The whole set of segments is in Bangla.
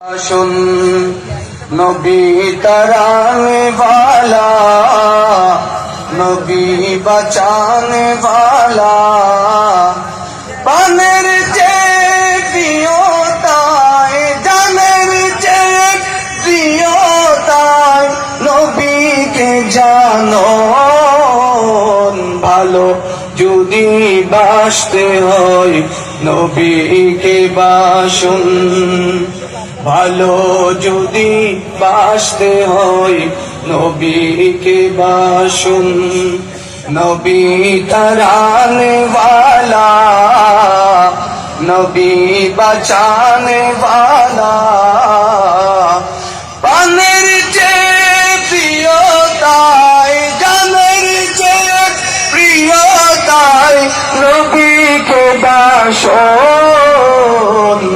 আসুন, নবী তরানে বালা, নবী বাঁচানে বালা। পানের যে পিয়তায় জানের চে পিয়তায় নবীকে জানো ভালো যদি বাসতে হয়, নবীকে বাসুন। ভালো যদি বাসতে হয়, নবীকে বাসুন। নবী তরানে নবী বাঁচানে বালা পানের যে প্রিয়তাই, জানের যে প্রিয়তাই নবীকে বাসন।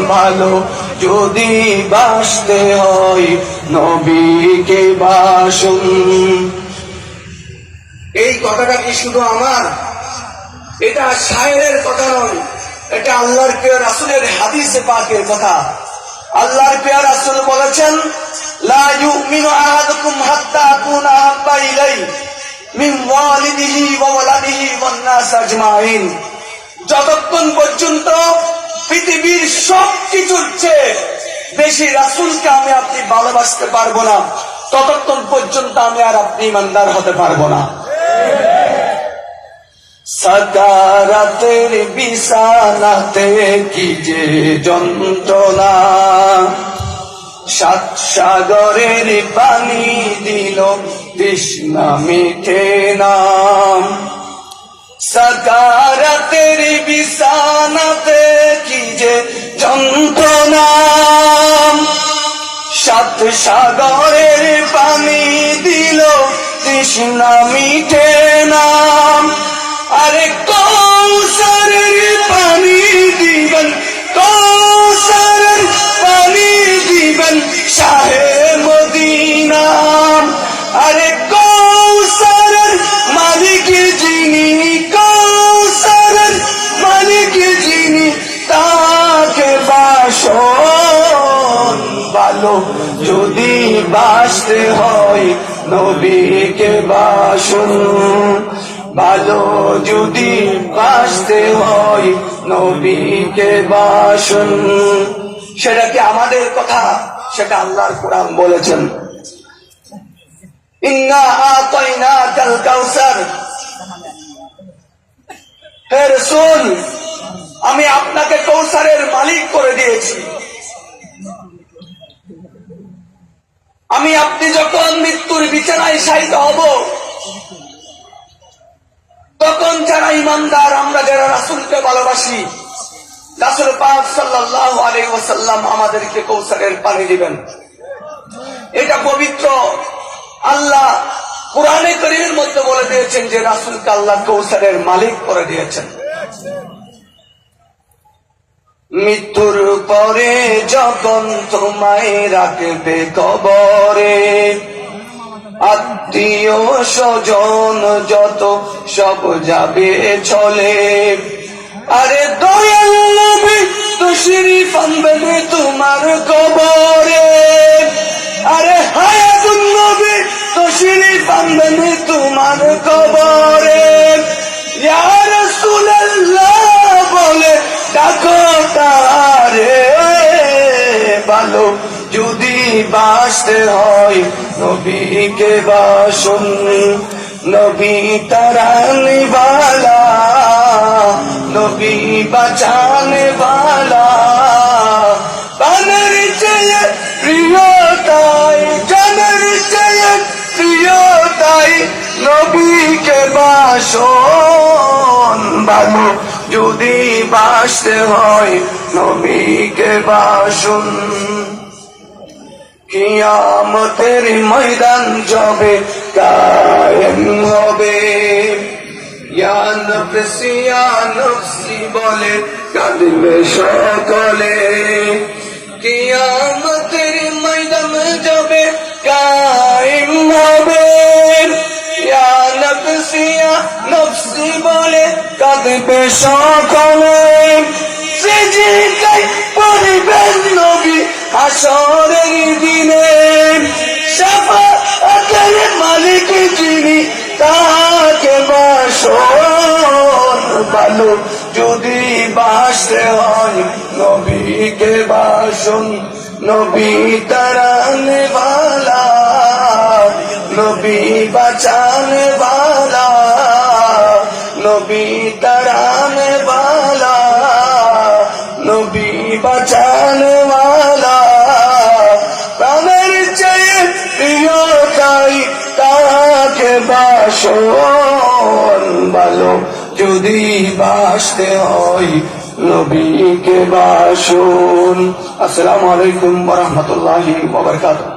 ভালো যদি বাসতে হয় নবীকে বাসন। এই কথাটা কি শুধু আমার? এটা শায়ের কথা নয়, এটা আল্লাহর প্রিয় রাসুলের হাদিসে পাকের কথা। আল্লাহর প্রিয় রাসুল বলেছেন হাত্তা মিন ওয়ালিদিহি ওয়া ওয়ালাদিহি ওয়ান নাস আজমাইন। যতক্ষণ পর্যন্ত পৃথিবীর সব কিছুর চেয়ে বেশি রাসুলকে আমি আপনি ভালোবাসতে পারব না, ততক্ষণ পর্যন্ত আমি আর আপনি ইমানদার হতে পারব না। সকারাতের বিছানাতে কি যে যন্ত্রণা, সাত সাগরের পানি দিল তৃষ্ণা মিঠে নাম সকারাতের বিছানাতে যে যন্ত্রণা সাত সাগরের পানি দিল তৃষ্ণা মিটে নাম। আরে কৌশলের পানি দিবেন নবীকে বাসন ভালো যদি বাসতে হয়, নবীকে বাসন সেটা কি আমাদের কথা? সেটা আল্লাহর কোরআন বলেছেন। আমি আপনাকে কৌসারের মালিক করে দিয়েছি। আমি আপনি যখন মৃত্যুর বিছানায় শায়িত হব, তখন যারা ইমানদার, আমরা যারা রাসুলকে ভালোবাসি, রাসুল পাক সাল্লাহ আলাইহি ওয়াসাল্লাম আমাদেরকে কৌসারের পানি দিবেন। এটা পবিত্র আল্লাহ কোরআনে করিমের মধ্যে বলে দিয়েছেন যে রাসুলকে আল্লাহ কৌসারের মালিক করে দিয়েছেন। মৃত্যুর পরে যখন তোমায় রাখবে কবরে, আত্মীয় স্বজন যত সব যাবে চলে। আরে দয়াল নবী আনবে তোমার কবরে। আরে হায়াতুন নবী, তো শরীফ আনবে তোমার ভালো যদি বাসতে হয় নবীকে বাসন। নবী তারানে বালা, নবী বাঁচানে বালা। পানের চেয়ে প্রিয় তাই জানের চেয়ে প্রিয় তাই নবীকে বাসন। ভালো যদি বাসতে হয় নবীকে বাসন। কিয়ামতের ময়দান যবে কায়েম হবে। বলে কাঁদবে সকলে। কিয়ামতের ময়দান যবে কায়েম হবে। নফসি বলে কাঁদবে সকলে। পরিবেন নবী হাসরের দিনে সাফাতের মালিক যিনি তাকে বাসন ভালো যদি বাসতে হয় নবীকে বাসন। নবী তারানে বালা, নবী বাঁচানে বালা। বাসন ভালো যদি বাসতে হয় নবীকে বাসুন। আসসালামু আলাইকুম ওয়া রাহমাতুল্লাহি ওয়া বারাকাতুহু।